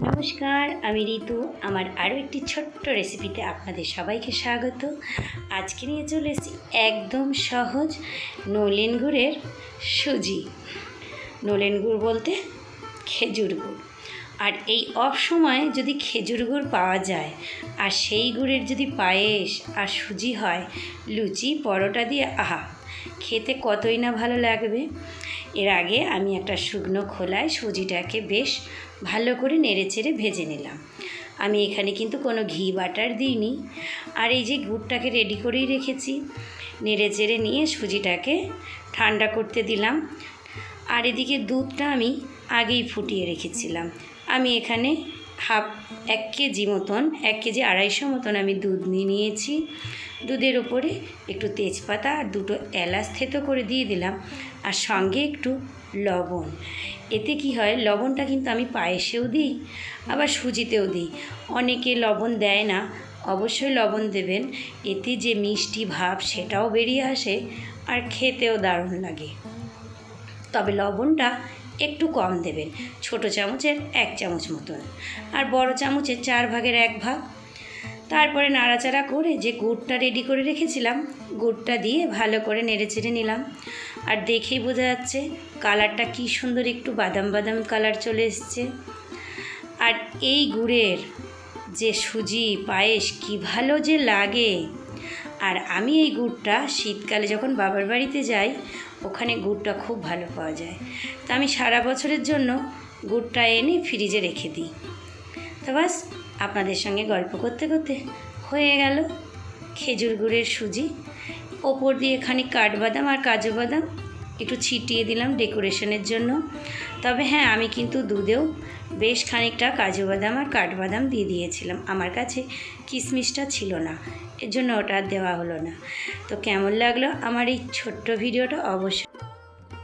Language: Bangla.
নমস্কার, আমি ঋতু। আমার আরও একটি ছোট্ট রেসিপিতে আপনাদের সবাইকে স্বাগত। আজকে নিয়ে চলে এসেছি একদম সহজ নলেন গুড়ের সুজি। নলেন গুড় বলতে খেজুর গুড়। আর এই অফ যদি খেজুর গুড় পাওয়া যায়, আর সেই গুড়ের যদি পায়েস আর সুজি হয়, লুচি, পরোটা দিয়ে, আহা, খেতে কতই না ভালো লাগবে। এর আগে আমি একটা শুকনো খোলায় সুজিটাকে বেশ ভালো করে নেড়েচেড়ে ভেজে নিলাম। আমি এখানে কিন্তু কোনো ঘি বাটার দিইনি। আর এই যে গুড়টাকে রেডি করেই রেখেছি, নেড়ে চেড়ে নিয়ে সুজিটাকে ঠান্ডা করতে দিলাম। আর এদিকে দুধটা আমি আগেই ফুটিয়ে রেখেছিলাম। আমি এখানে হাফ, এক কেজি মতন, এক কেজি আড়াইশো মতন আমি দুধ নিয়ে নিয়েছি। দুধের ওপরে একটু তেজপাতা আর দুটো এলাচ থেতো করে দিয়ে দিলাম আর সঙ্গে একটু লবণ। এতে কি হয়, লবণটা কিন্তু আমি পায়েসেও দিই, আবার সুজিতেও দিই। অনেকে লবণ দেয় না, অবশ্যই লবণ দেবেন। এতে যে মিষ্টি ভাব সেটাও বেরিয়ে আসে আর খেতেও দারুণ লাগে। তবে লবণটা একটু কম দেবেন, ছোট চামচের এক চামচ মতন। আর বড় চামচের চার ভাগের এক ভাগ। তারপরে নাড়াচাড়া করে যে গুড়টা রেডি করে রেখেছিলাম, গুড়টা দিয়ে ভালো করে নেড়েচেড়ে নিলাম। আর দেখেই বোঝা যাচ্ছে কালারটা কি সুন্দর একটু বাদাম বাদাম কালার চলে এসছে। আর এই গুড়ের যে সুজি, পায়েস, কি ভালো যে লাগে। আর আমি এই গুড়টা শীতকালে যখন বাবার বাড়িতে যাই, ওখানে গুড়টা খুব ভালো পাওয়া যায়। তো আমি সারা বছরের জন্য গুড়টা এনে ফ্রিজে রেখে দিই। তো বাস, আপনাদের সঙ্গে গল্প করতে করতে হয়ে গেল খেজুর গুড়ের সুজি। ওপর দিয়ে খানিক কাঠবাদাম আর কাজু বাদাম একটু ছিটিয়ে দিলাম ডেকোরেশনের জন্য। তবে হ্যাঁ আমি কিন্তু দুধেও বেশ খানিকটা কাজু বাদাম আর কাঠবাদাম দিয়ে দিয়েছিলাম। আমার কাছে কিশমিশটা ছিল না, এর জন্য ওটা দেওয়া হলো না। তো কেমন লাগল আমার এই ছোট্ট ভিডিওটা? অবশ্যই